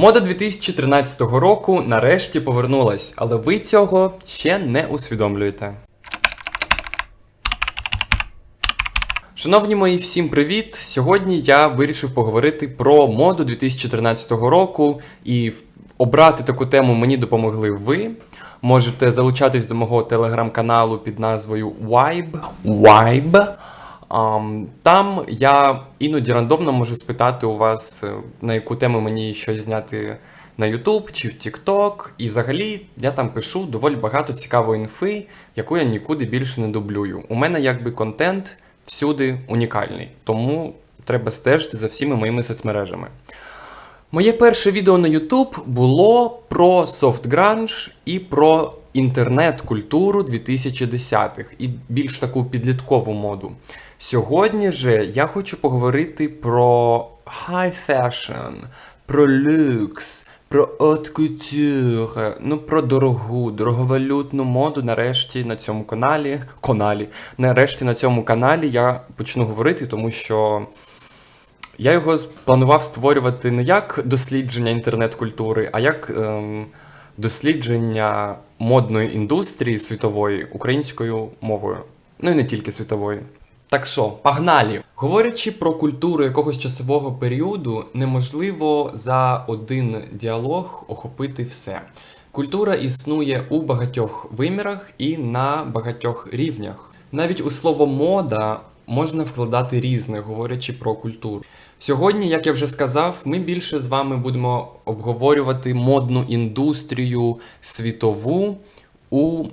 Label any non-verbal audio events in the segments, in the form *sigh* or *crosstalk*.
Мода 2013 року нарешті повернулась, але ви цього ще не усвідомлюєте. Шановні мої, всім привіт! Сьогодні я вирішив поговорити про моду 2013 року і обрати таку тему мені допомогли ви. Можете залучатись до мого телеграм-каналу під назвою Vibe. Vibe. Ам, там я іноді рандомно можу спитати у вас, е, на яку тему мені щось зняти на YouTube чи в TikTok. І взагалі я там пишу доволі багато цікавої інфи, яку я нікуди більше не дублюю. У мене якби контент всюди унікальний, тому треба стежити за всіма моїми соцмережами. Моє перше відео на YouTube було про софт-гранж і про інтернет-культуру 2010-х і більш таку підліткову моду. Сьогодні же я хочу поговорити про high fashion, про люкс, про haute couture, ну про дорогу, дороговалютну моду нарешті на цьому каналі. Каналі. Нарешті на цьому каналі я почну говорити, тому що я його планував створювати не як дослідження інтернет-культури, а як ем, дослідження модної індустрії світової українською мовою. Ну і не тільки світової. Так що, погнали! Говорячи про культуру якогось часового періоду, неможливо за один діалог охопити все. Культура існує у багатьох вимірах і на багатьох рівнях. Навіть у слово мода можна вкладати різне, говорячи про культуру. Сьогодні, як я вже сказав, ми більше з вами будемо обговорювати модну індустрію світову у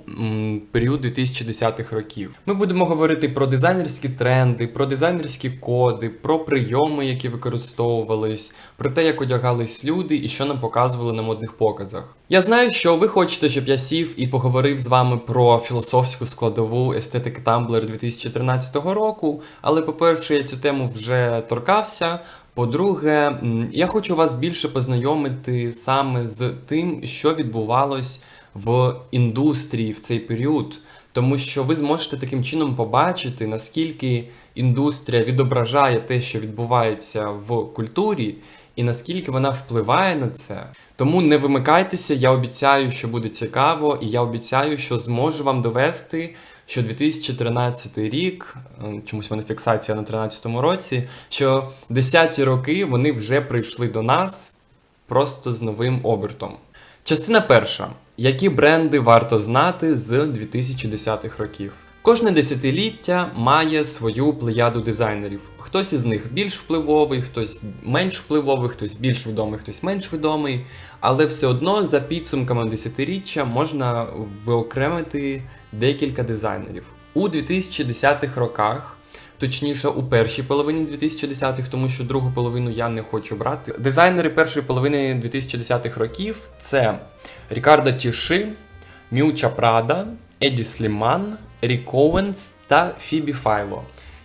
період 2010-х років. Ми будемо говорити про дизайнерські тренди, про дизайнерські коди, про прийоми, які використовувались, про те, як одягались люди і що нам показували на модних показах. Я знаю, що ви хочете, щоб я сів і поговорив з вами про філософську складову естетики Tumblr 2013 року, але, по-перше, я цю тему вже торкався. По-друге, я хочу вас більше познайомити саме з тим, що відбувалось в індустрії в цей період, тому що ви зможете таким чином побачити, наскільки індустрія відображає те, що відбувається в культурі, і наскільки вона впливає на це. Тому не вимикайтеся, я обіцяю, що буде цікаво, і я обіцяю, що зможу вам довести, що 2013 рік, е, чомусь в мене фіксація на 13-му році, що 10-ті роки вони вже прийшли до нас просто з новим обертом. Частина перша. Які бренди варто знати з 2010-х років? Кожне десятиліття має свою плеяду дизайнерів. Хтось із них більш впливовий, хтось менш впливовий, хтось більш відомий, хтось менш відомий. Але все одно за підсумками десятиріччя можна виокремити декілька дизайнерів. У 2010-х роках Точніше, у першій половині 2010-х, тому що другу половину я не хочу брати. Дизайнери першої половини 2010-х років це Рікардо Тіши, Мюча Прада, Еді Сліман, Рік Оуенс та Фібі Файло.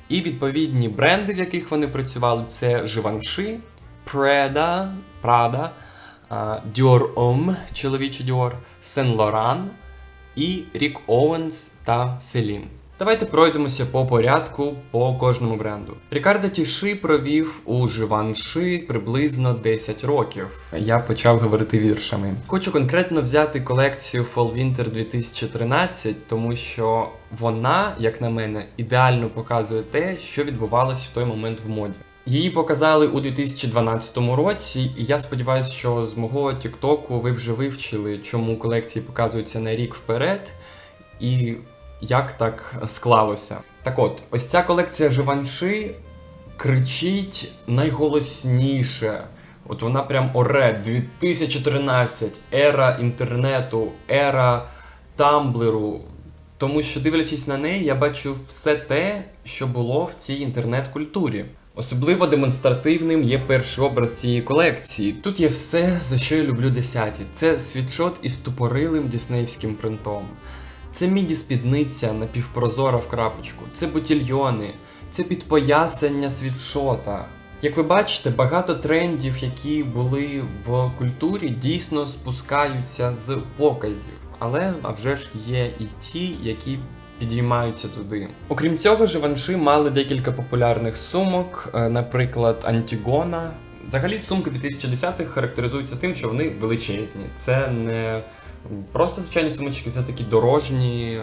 І відповідні бренди, в яких вони працювали, це Givenchy, Prada, Prada, Dior Homme, чоловічий Dior, Saint Laurent і Рік Оуенс та Селін. Давайте пройдемося по порядку по кожному бренду. Рікардо Тіши провів у Живанши приблизно 10 років. Я почав говорити віршами. Хочу конкретно взяти колекцію Fall Winter 2013, тому що вона, як на мене, ідеально показує те, що відбувалось в той момент в моді. Її показали у 2012 році, і я сподіваюся, що з мого Тіктоку ви вже вивчили, чому колекції показуються на рік вперед, і як так склалося. Так от, ось ця колекція Живанши кричить найголосніше. От вона прям оре 2013, ера інтернету, ера тамблеру. Тому що, дивлячись на неї, я бачу все те, що було в цій інтернет-культурі. Особливо демонстративним є перший образ цієї колекції. Тут є все, за що я люблю десяті. Це світшот із тупорилим діснеївським принтом. Це міді спідниця напівпрозора в крапочку, це бутільйони, це підпоясання світшота. Як ви бачите, багато трендів, які були в культурі, дійсно спускаються з показів. Але а вже ж є і ті, які підіймаються туди. Окрім цього, Живанши мали декілька популярних сумок, е, наприклад, Антігона, Взагалі сумки 2010-х характеризуються тим, що вони величезні. Це не просто звичайні сумочки, це такі дорожні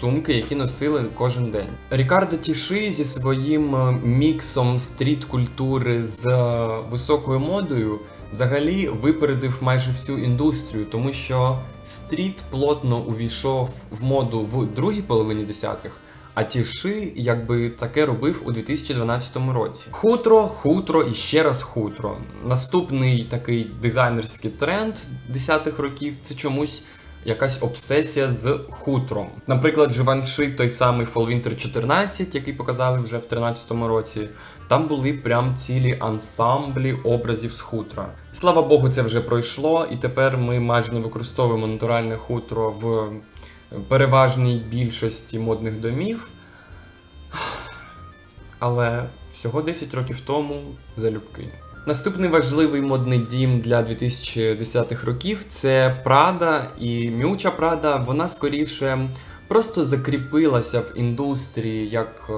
сумки, які носили кожен день. Рікардо Тіши зі своїм е, міксом стріт-культури з е, високою модою взагалі випередив майже всю індустрію, тому що стріт плотно увійшов в моду в другій половині десятих. А Тіши якби таке робив у 2012 році. Хутро, хутро і ще раз хутро. Наступний такий дизайнерський тренд 10-х років це чомусь якась обсесія з хутром. Наприклад, Живанши, той самий Fall Winter 14, який показали вже в 13 році. Там були прям цілі ансамблі образів з хутра. Слава Богу, це вже пройшло, і тепер ми майже не використовуємо натуральне хутро в переважній більшості модних домів. Але всього 10 років тому залюбки. Наступний важливий модний дім для 2010-х років це Прада і Мюча Прада. Вона скоріше просто закріпилася в індустрії як е,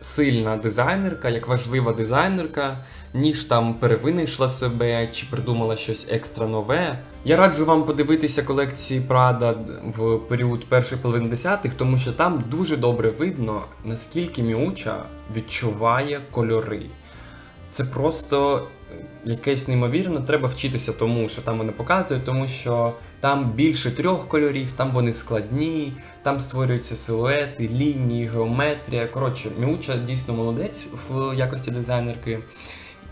сильна дизайнерка, як важлива дизайнерка, ніж там перевинайшла себе чи придумала щось екстра нове. Я раджу вам подивитися колекції Прада в період першої половини десятих, тому що там дуже добре видно, наскільки Міуча відчуває кольори. Це просто е, якесь неймовірно, треба вчитися тому, що там вони показують, тому що там більше трьох кольорів, там вони складні, там створюються силуети, лінії, геометрія. Коротше, Міуча дійсно молодець в якості дизайнерки.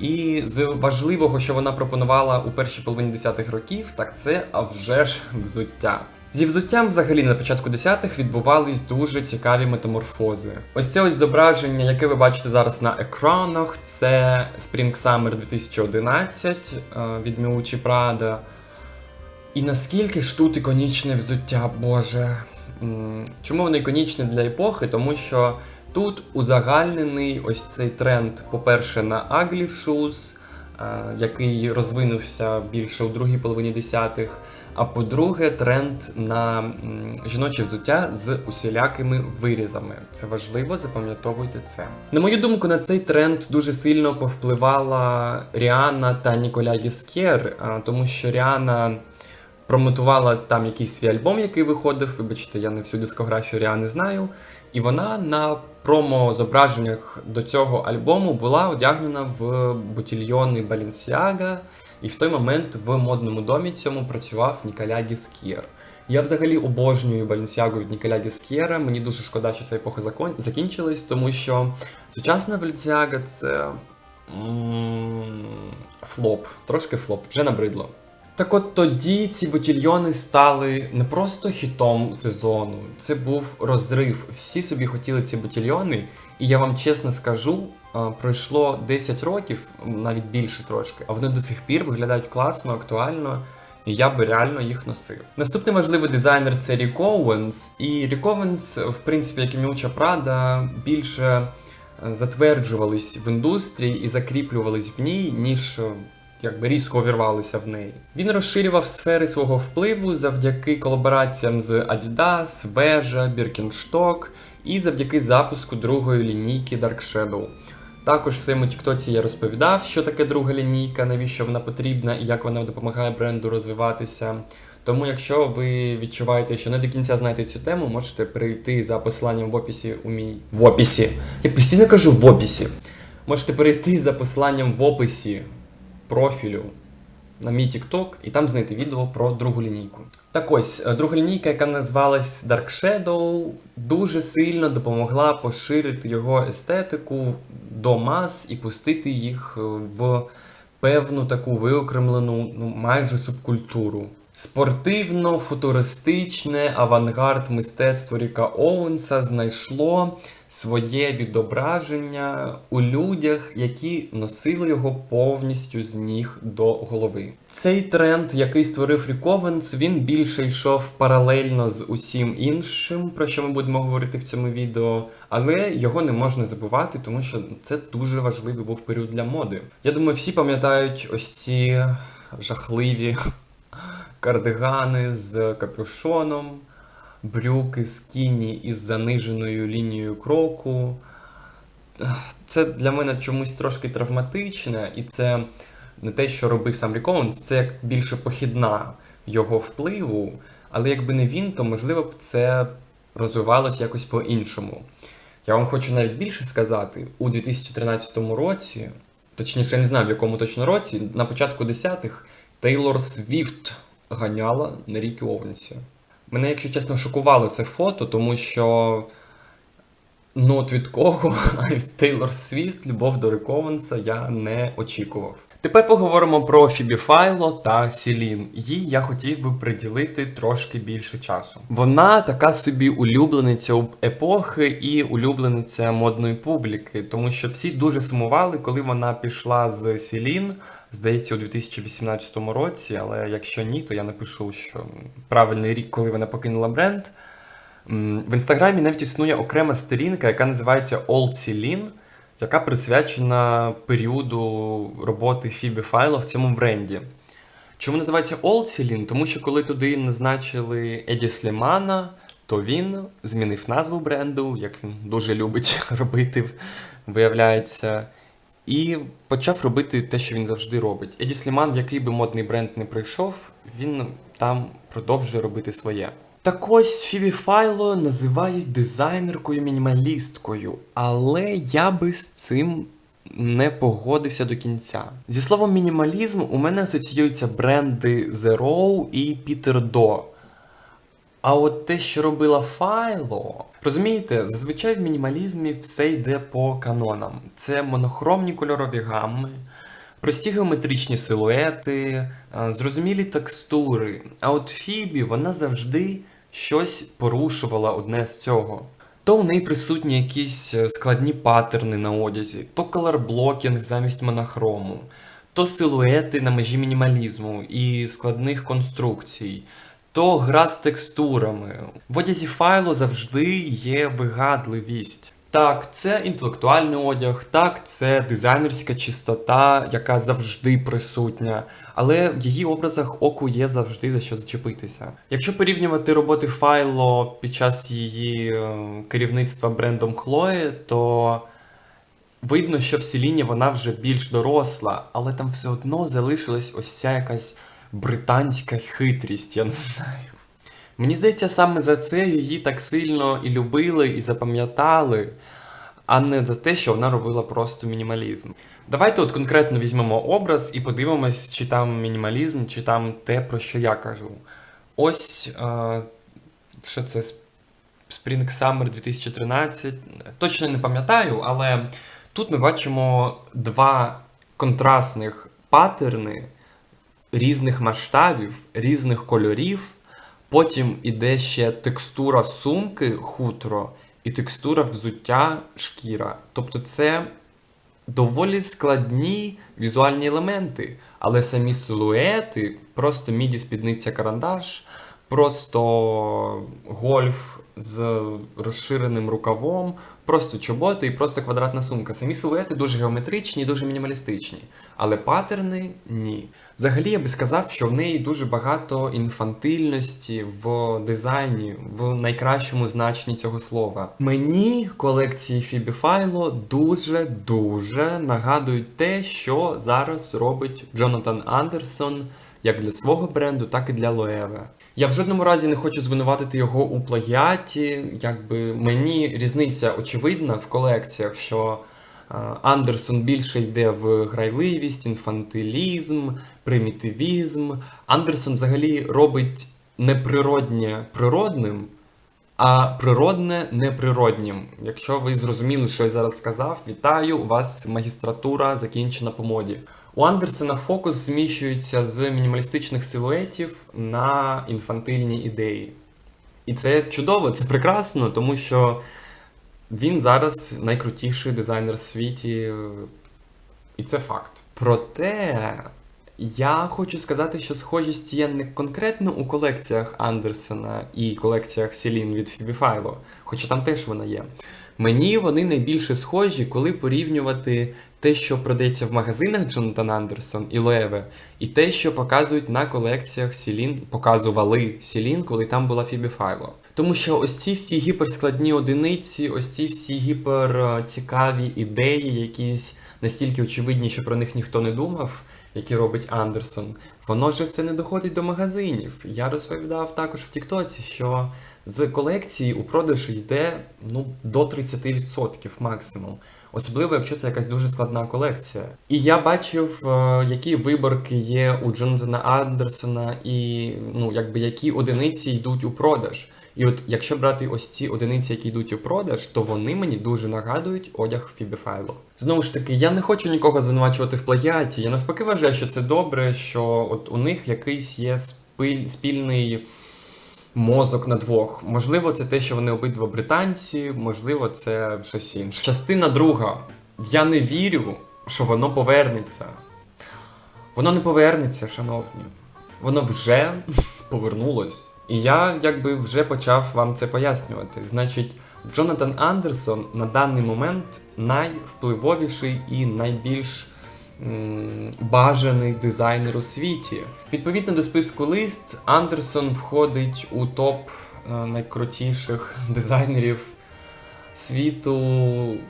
І з важливого, що вона пропонувала у першій половині 10-х років, так це а вже ж взуття. Зі взуттям взагалі на початку 10-х відбувались дуже цікаві метаморфози. Ось це ось зображення, яке ви бачите зараз на екранах, це Spring Summer 2011 е, від Miucci Prada. І наскільки ж тут іконічне взуття, Боже. Чому воно іконічне для епохи? Тому що тут узагальнений ось цей тренд, по-перше, на ugly shoes, е, який розвинувся більше у другій половині десятих. А по-друге, тренд на жіноче взуття з усілякими вирізами. Це важливо, запам'ятовуйте це. На мою думку, на цей тренд дуже сильно повпливала Ріана та Ніколя Єскєр, тому що Ріана промотувала там якийсь свій альбом, який виходив. Вибачте, я не всю дискографію Ріани знаю. І вона на промо-зображеннях до цього альбому була одягнена в бутільйони Balenciaga, і в той момент в модному домі цьому працював Ніколя Гіскєр. Я взагалі обожнюю Баленсіагу від Ніколя Гіскєра. Мені дуже шкода, що ця епоха закінчилась, тому що сучасна Баленсіага це флоп, трошки флоп, вже набридло. Так от тоді ці ботільйони стали не просто хітом сезону, це був розрив. Всі собі хотіли ці ботільйони, і я вам чесно скажу, пройшло 10 років, навіть більше трошки, а вони до сих пір виглядають класно, актуально. І я би реально їх носив. Наступний важливий дизайнер це Рік Оуенс. І Рік Оуенс, в принципі, як і Мілча Прада, більше е, затверджувались в індустрії і закріплювались в ній, ніж е, якби різко увірвалися в неї. Він розширював сфери свого впливу завдяки колабораціям з Adidas, Veja, Birkenstock і завдяки запуску другої лінійки Dark Shadow. Також в своєму Тіктоці я розповідав, що таке друга лінійка, навіщо вона потрібна і як вона допомагає бренду розвиватися. Тому, якщо ви відчуваєте, що не до кінця знаєте цю тему, можете перейти за посиланням в описі у мій в описі. Я постійно кажу в описі. Можете перейти за посиланням в описі профілю на мій TikTok і там знайти відео про другу лінійку. Так ось, е, друга лінійка, яка називалась Dark Shadow, дуже сильно допомогла поширити його естетику до мас і пустити їх е, в певну таку виокремлену, ну майже субкультуру. Спортивно-футуристичне авангард мистецтво Ріка Оуенса знайшло своє відображення у людях, які носили його повністю з ніг до голови. Цей тренд, який створив Рік Оуенс, він більше йшов паралельно з усім іншим, про що ми будемо говорити в цьому відео, але його не можна забувати, тому що це дуже важливий був період для моди. Я думаю, всі пам'ятають ось ці жахливі кардигани з капюшоном, брюки скіні із заниженою лінією кроку. це для мене чомусь трошки травматичне, і це не те, що робив сам Ріковенс, це як більше похідна його впливу. Але якби не він, то можливо б це розвивалося якось по-іншому. Я вам хочу навіть більше сказати, у 2013 році, точніше, я не знаю в якому точно році, на початку 10-х Тейлор Свіфт ганяла на Рікі Овенсі. Мене, якщо чесно, шокувало це фото, тому що ну от від кого, *laughs* а від Тейлор Свіфт, любов до Рікі я не очікував. Тепер поговоримо про Фібі Файло та Сілін. Їй я хотів би приділити трошки більше часу. Вона така собі улюблениця епохи і улюблениця модної публіки, тому що всі дуже сумували, коли вона пішла з Сілін, здається, у 2018 році. Але якщо ні, то я напишу, що правильний рік, коли вона покинула бренд. В інстаграмі навіть існує окрема сторінка, яка називається Old Celine, яка присвячена періоду роботи Фібі Файло в цьому бренді. Чому називається Old Celine? Тому що коли туди назначили Еді Слімана, то він змінив назву бренду, як він дуже любить *laughs* робити, виявляється, і почав робити те, що він завжди робить. Еді Сліман, в який би модний бренд не прийшов, він там продовжує робити своє. Так ось Фібі Файло називають дизайнеркою-мінімалісткою, але я би з цим не погодився до кінця. Зі словом мінімалізм у мене асоціюються бренди Zero і Peter Do. А от те, що робила Файло, розумієте, зазвичай в мінімалізмі все йде по канонам. Це монохромні кольорові гамми, прості геометричні силуети, зрозумілі текстури. А от Фібі вона завжди щось порушувала одне з цього. То в неї присутні якісь е, складні паттерни на одязі, то колорблокінг замість монохрому, то силуети на межі мінімалізму і складних конструкцій, то гра з текстурами. В одязі файлу завжди є вигадливість. Так, це інтелектуальний одяг, так, це дизайнерська чистота, яка завжди присутня, але в її образах оку є завжди за що зачепитися. Якщо порівнювати роботи Файло під час її е, керівництва брендом Хлої, то видно, що в Селіні вона вже більш доросла, але там все одно залишилась ось ця якась британська хитрість, я не знаю. Мені здається, саме за це її так сильно і любили, і запам'ятали, а не за те, що вона робила просто мінімалізм. Давайте от конкретно візьмемо образ і подивимось, чи там мінімалізм, чи там те, про що я кажу. Ось е, що це Spring Summer 2013. Точно не пам'ятаю, але тут ми бачимо два контрастних паттерни різних масштабів, різних кольорів. Потім іде ще текстура сумки хутро і текстура взуття шкіра. Тобто це доволі складні візуальні елементи, але самі силуети, просто міді спідниця карандаш, просто гольф з розширеним рукавом, просто чоботи і просто квадратна сумка. Самі силуети дуже геометричні, дуже мінімалістичні. Але паттерни ні. Взагалі я би сказав, що в неї дуже багато інфантильності в дизайні, в найкращому значенні цього слова. Мені колекції Фібі Файло дуже-дуже нагадують те, що зараз робить Джонатан Андерсон як для свого бренду, так і для Лоеве. Я в жодному разі не хочу звинуватити його у плагіаті. Якби мені різниця очевидна в колекціях, що е, Андерсон більше йде в грайливість, інфантилізм, примітивізм. Андерсон взагалі робить неприроднє природним, а природне неприроднім. Якщо ви зрозуміли, що я зараз сказав, вітаю! У вас магістратура закінчена по моді. У Андерсена фокус зміщується з мінімалістичних силуетів на інфантильні ідеї. І це чудово, це прекрасно, тому що він зараз найкрутіший дизайнер в світі, і це факт. Проте я хочу сказати, що схожість є не конкретно у колекціях Андерсона і колекціях Селін від Фібіфайло, хоча там теж вона є. Мені вони найбільше схожі, коли порівнювати те, що продається в магазинах Джонатан Андерсон і Лоеве, і те, що показують на колекціях Сілін, показували Сілін, коли там була Фібі Файло. Тому що ось ці всі гіперскладні одиниці, ось ці всі гіперцікаві ідеї, якісь настільки очевидні, що про них ніхто не думав, які робить Андерсон, воно ж все не доходить до магазинів. Я розповідав також в Тіктоці, що з колекції у продаж йде ну, до 30% максимум. Особливо, якщо це якась дуже складна колекція. І я бачив, е, які виборки є у Джонатана Андерсона, і ну, якби які одиниці йдуть у продаж. І от якщо брати ось ці одиниці, які йдуть у продаж, то вони мені дуже нагадують одяг Фібі Файло. Знову ж таки, я не хочу нікого звинувачувати в плагіаті. Я навпаки вважаю, що це добре, що от у них якийсь є спиль, спільний мозок на двох. Можливо, це те, що вони обидва британці, можливо, це щось інше. Частина друга. Я не вірю, що воно повернеться. Воно не повернеться, шановні. Воно вже *laughs* повернулось. І я якби вже почав вам це пояснювати. Значить, Джонатан Андерсон на даний момент найвпливовіший і найбільш бажаний дизайнер у світі. Відповідно до списку лист, Андерсон входить у топ е, найкрутіших *laughs* дизайнерів світу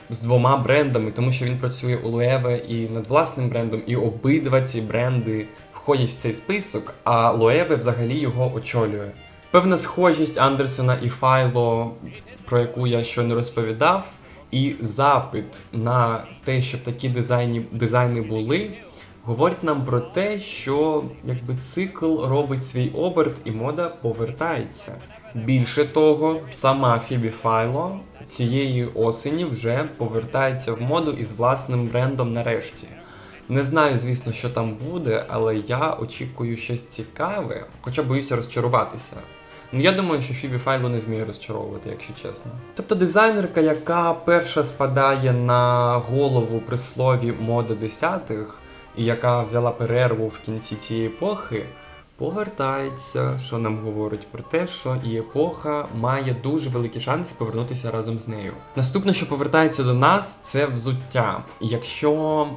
з двома брендами, тому що він працює у Loewe і над власним брендом, і обидва ці бренди входять в цей список, а Loewe взагалі його очолює. Певна схожість Андерсона і Файло, про яку я щойно розповідав, і запит на те, щоб такі дизайні, дизайни були, говорить нам про те, що якби цикл робить свій оберт і мода повертається. Більше того, сама Фібі Файло цієї осені вже повертається в моду із власним брендом нарешті. Не знаю, звісно, що там буде, але я очікую щось цікаве, хоча боюся розчаруватися. Ну я думаю, що Фібі Файло не вміє розчаровувати, якщо чесно. Тобто дизайнерка, яка перша спадає на голову при слові мода десятих, і яка взяла перерву в кінці цієї епохи, повертається, що нам говорить про те, що і епоха має дуже великі шанси повернутися разом з нею. Наступне, що повертається до нас, це взуття. Якщо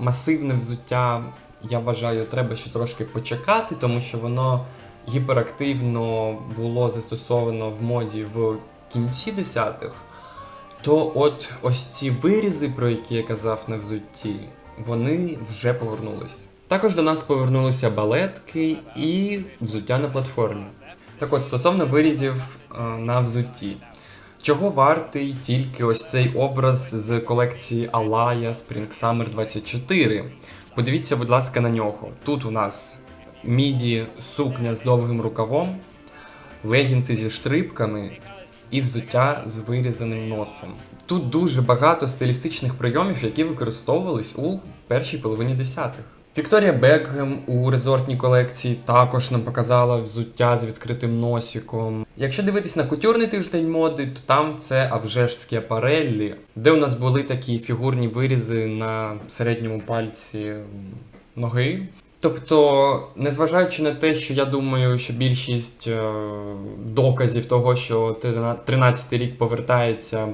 масивне взуття, я вважаю, треба ще трошки почекати, тому що воно гіперактивно було застосовано в моді в кінці десятих, то от ось ці вирізи, про які я казав на взутті, вони вже повернулись. Також до нас повернулися балетки і взуття на платформі. Так от, стосовно вирізів е, на взутті. Чого вартий тільки ось цей образ з колекції Alaya Spring Summer 24? Подивіться, будь ласка, на нього. Тут у нас міді сукня з довгим рукавом, легінси зі штрипками і взуття з вирізаним носом. Тут дуже багато стилістичних прийомів, які використовувались у першій половині десятих. Вікторія Бекгем у резортній колекції також нам показала взуття з відкритим носиком. Якщо дивитись на кутюрний тиждень моди, то там це авжежські апареллі, де у нас були такі фігурні вирізи на середньому пальці ноги. Тобто, незважаючи на те, що я думаю, що більшість е, доказів того, що 13-й рік повертається,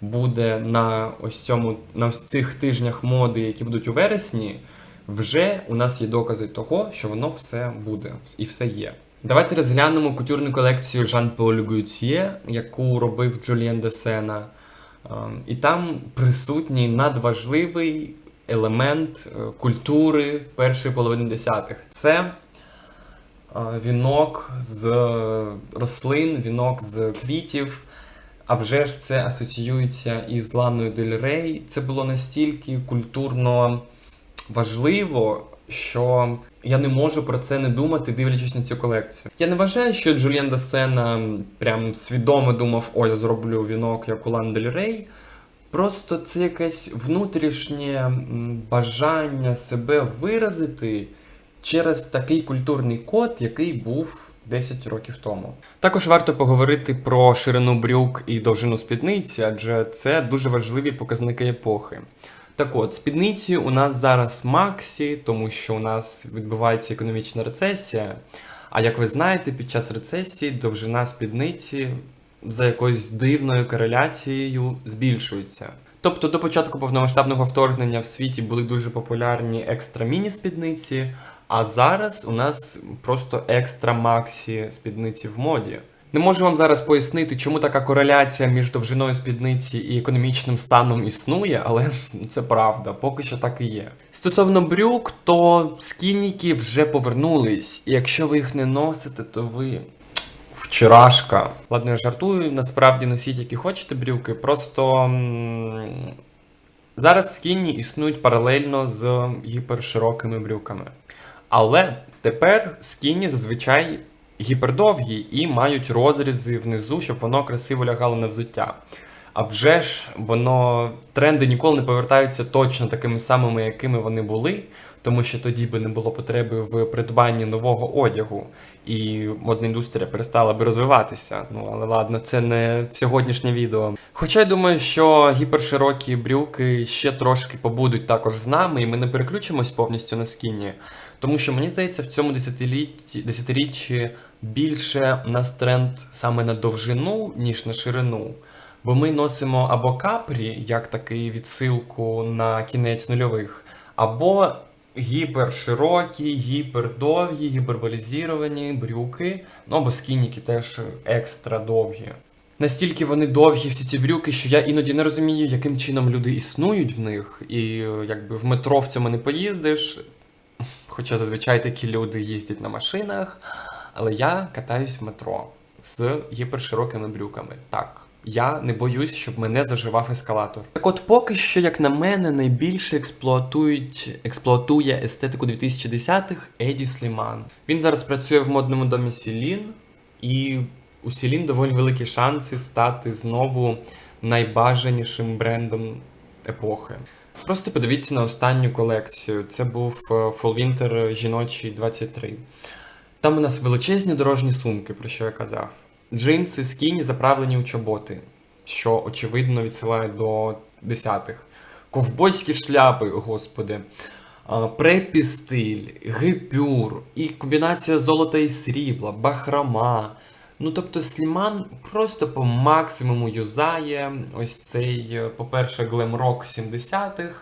буде на ось цьому на ось цих тижнях моди, які будуть у вересні, вже у нас є докази того, що воно все буде і все є. Давайте розглянемо кутюрну колекцію Jean-Paul Gaultier, яку робив Джуліан де Сена. Е, І там присутній надважливий елемент е, культури першої половини десятих. Це е, вінок з рослин, вінок з квітів. А вже ж це асоціюється із Ланою Дель Рей. Це було настільки культурно важливо, що я не можу про це не думати, дивлячись на цю колекцію. Я не вважаю, що Джуліан Дасена прям свідомо думав, ой, я зроблю вінок як у Лан Дель Рей. Просто це якесь внутрішнє бажання себе виразити через такий культурний код, який був 10 років тому. Також варто поговорити про ширину брюк і довжину спідниці, адже це дуже важливі показники епохи. Так от, спідниці у нас зараз Максі, тому що у нас відбувається економічна рецесія. А як ви знаєте, під час рецесії довжина спідниці за якоюсь дивною кореляцією збільшується. Тобто до початку повномасштабного вторгнення в світі були дуже популярні екстра міні спідниці, а зараз у нас просто екстра максі спідниці в моді. Не можу вам зараз пояснити, чому така кореляція між довжиною спідниці і економічним станом існує, але це правда, поки що так і є. Стосовно брюк, то скініки вже повернулись, і якщо ви їх не носите, то ви. Вчорашка. Ладно, я жартую, насправді носіть, які хочете брюки, просто. Зараз скіні існують паралельно з гіперширокими брюками. Але тепер скіні зазвичай гіпердовгі і мають розрізи внизу, щоб воно красиво лягало на взуття. А вже ж воно тренди ніколи не повертаються точно такими самими, якими вони були, тому що тоді би не було потреби в придбанні нового одягу, і модна індустрія перестала би розвиватися. Ну але ладно, це не сьогоднішнє відео. Хоча я думаю, що гіперширокі брюки ще трошки побудуть також з нами, і ми не переключимось повністю на скіні. Тому що мені здається, в цьому десятилітті, десятиріччі більше нас тренд саме на довжину, ніж на ширину. Бо ми носимо або капрі, як такий відсилку на кінець нульових, або гіперширокі, гіпердовгі, гіперболізовані брюки, ну або скініки теж екстра довгі. Настільки вони довгі, всі ці брюки, що я іноді не розумію, яким чином люди існують в них, і якби в метро в цьому не поїздиш. Хоча зазвичай такі люди їздять на машинах, але я катаюсь в метро з гіперширокими брюками. Так. Я не боюсь, щоб мене заживав ескалатор. Так от поки що, як на мене, найбільше експлуатують, експлуатує естетику 2010-х Еді Сліман. Він зараз працює в модному домі Сілін, і у Сілін доволі великі шанси стати знову найбажанішим брендом епохи. Просто подивіться на останню колекцію. Це був е, Fall Winter жіночий 23. Там у нас величезні дорожні сумки, про що я казав. Джинси, скіні заправлені у чоботи, що очевидно відсилає до десятих. Ковбойські шляпи, господи. А, Препі стиль, гипюр, і комбінація золота і срібла, бахрома. Ну тобто Сліман просто по максимуму юзає ось цей, е, по-перше, глем-рок 70-х,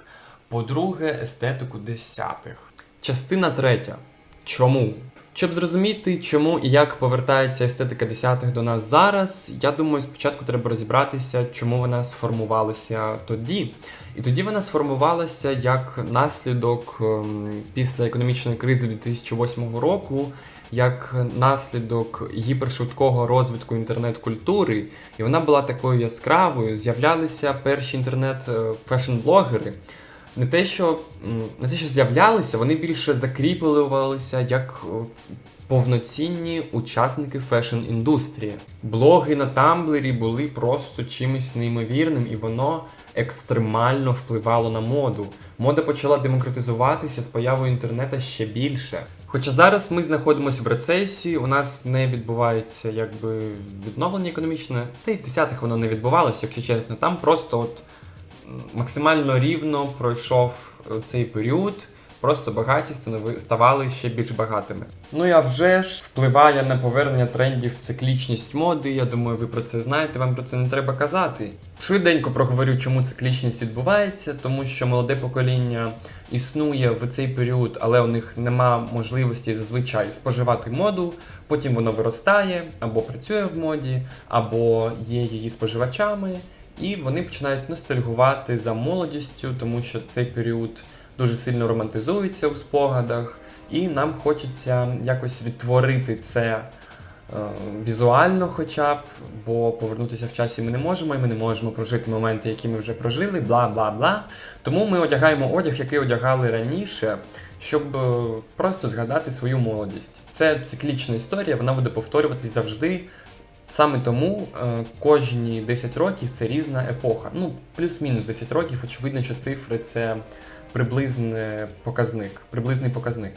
по-друге, естетику 10-х. Частина третя. Чому? Щоб зрозуміти, чому і як повертається естетика 10-х до нас зараз, я думаю, спочатку треба розібратися, чому вона сформувалася тоді. І тоді вона сформувалася як наслідок ем, після економічної кризи 2008 року, як наслідок гіпершвидкого розвитку інтернет-культури, і вона була такою яскравою. З'являлися перші інтернет-фешн-блогери. Не те, що не те, що з'являлися, вони більше закріплювалися як повноцінні учасники фешн-індустрії. Блоги на Тамблері були просто чимось неймовірним, і воно екстремально впливало на моду. Мода почала демократизуватися з появою інтернету ще більше. Хоча зараз ми знаходимося в рецесії, у нас не відбувається якби відновлення економічне, та й в 10-х воно не відбувалося, якщо чесно. Там просто от максимально рівно пройшов е, цей період. Просто багаті ставали ще більш багатими. Ну а вже ж впливає на повернення трендів циклічність моди. Я думаю, ви про це знаєте, вам про це не треба казати. Швиденько проговорю, чому циклічність відбувається, тому що молоде покоління існує в цей період, але у них нема можливості зазвичай споживати моду. Потім воно виростає або працює в моді, або є її споживачами, і вони починають ностальгувати за молодістю, тому що цей період дуже сильно романтизується у спогадах, і нам хочеться якось відтворити це е, візуально, хоча б, бо повернутися в часі ми не можемо, і ми не можемо прожити моменти, які ми вже прожили, бла бла бла. Тому ми одягаємо одяг, який одягали раніше, щоб е, просто згадати свою молодість. Це циклічна історія, вона буде повторюватись завжди. Саме тому е, кожні 10 років це різна епоха. Ну, плюс-мінус 10 років, очевидно, що цифри це приблизний показник. Приблизний показник.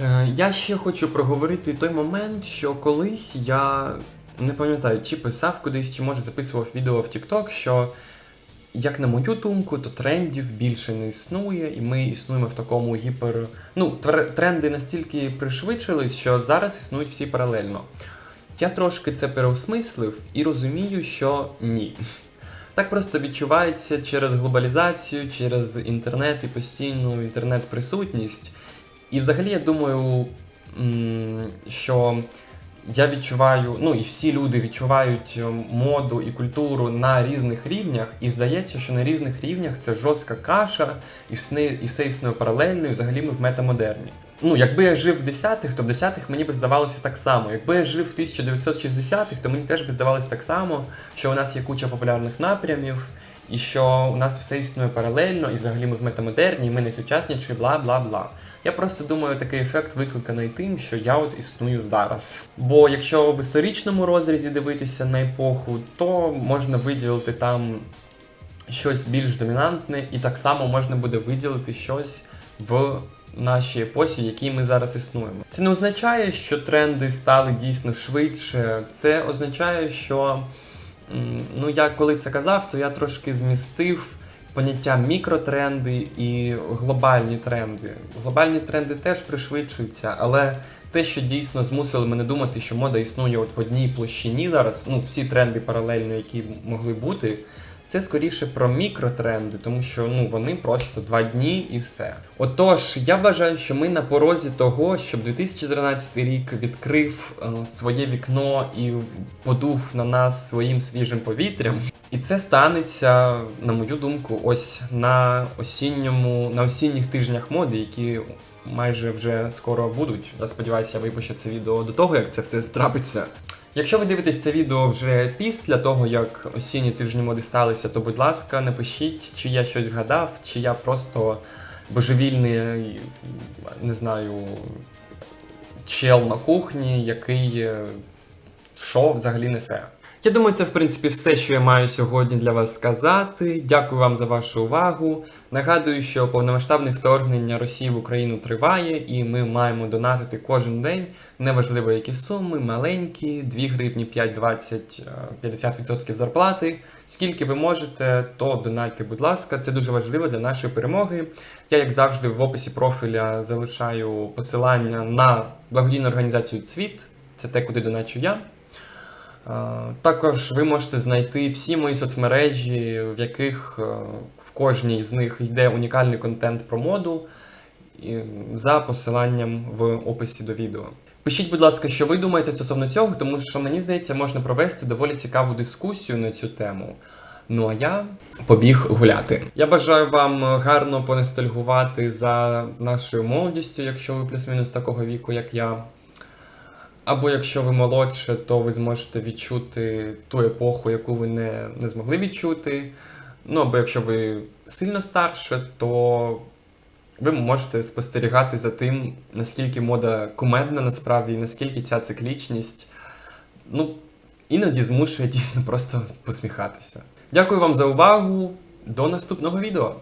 Е, я ще хочу проговорити той момент, що колись я не пам'ятаю, чи писав кудись, чи може записував відео в TikTok, що, як на мою думку, то трендів більше не існує, і ми існуємо в такому гіпер. Ну, тренди настільки пришвидшились, що зараз існують всі паралельно. Я трошки це переосмислив і розумію, що ні. Так просто відчувається через глобалізацію, через інтернет і постійну інтернет-присутність. І взагалі я думаю, що я відчуваю, ну і всі люди відчувають е, моду і культуру на різних рівнях, і здається, що на різних рівнях це жорстка каша, і все, існує паралельно, і взагалі ми в метамодерні. Ну, якби я жив в 10-х, то в 10-х мені би здавалося так само. Якби я жив в 1960-х, то мені теж би здавалося так само, що у нас є куча популярних напрямів, і що у нас все існує паралельно, і взагалі ми в метамодерні, і ми не сучасніші, бла бла бла. Я просто думаю, такий ефект викликаний тим, що я от існую зараз. Бо якщо в історичному розрізі дивитися на епоху, то можна виділити там щось більш домінантне, і так само можна буде виділити щось в нашій епосі, в якій ми зараз існуємо. Це не означає, що тренди стали дійсно швидше. Це означає, що ну я коли це казав, то я трошки змістив поняття мікротренди і глобальні тренди. Глобальні тренди теж пришвидшуються, але те, що дійсно змусило мене думати, що мода існує от в одній площині зараз, ну всі тренди паралельно, які могли бути. Це скоріше про мікротренди, тому що ну вони просто два дні і все. Отож, я вважаю, що ми на порозі того, щоб 2013 рік відкрив е, своє вікно і подув на нас своїм свіжим повітрям. І це станеться, на мою думку, ось на осінньому, на осінніх тижнях моди, які майже вже скоро будуть. Я сподіваюся, я випущу це відео до того, як це все трапиться. Якщо ви дивитесь це відео вже після того, як осінні тижні моди сталися, то будь ласка, напишіть, чи я щось вгадав, чи я просто божевільний, не знаю, чел на кухні, який е, що взагалі несе. Я думаю, це в принципі все, що я маю сьогодні для вас сказати. Дякую вам за вашу увагу. Нагадую, що повномасштабне вторгнення Росії в Україну триває, і ми маємо донатити кожен день. Неважливо, які суми, маленькі, 2 гривні, 5, 20, е, 50% зарплати. Скільки ви можете, то донатьте, будь ласка. Це дуже важливо для нашої перемоги. Я, як завжди, в описі профіля залишаю посилання на благодійну організацію Цвіт. Це те, куди доначу я. Е, Також ви можете знайти всі мої соцмережі, в яких е, в кожній з них йде унікальний контент про моду за посиланням в описі до відео. Пишіть, будь ласка, що ви думаєте стосовно цього, тому що мені здається, можна провести доволі цікаву дискусію на цю тему. Ну а я побіг гуляти. Я бажаю вам гарно понестальгувати за нашою молодістю, якщо ви плюс-мінус такого віку, як я. Або якщо ви молодше, то ви зможете відчути ту епоху, яку ви не, не змогли відчути. Ну або якщо ви сильно старше, то ви можете спостерігати за тим, наскільки мода кумедна насправді, і наскільки ця циклічність ну, іноді змушує дійсно просто посміхатися. Дякую вам за увагу. До наступного відео.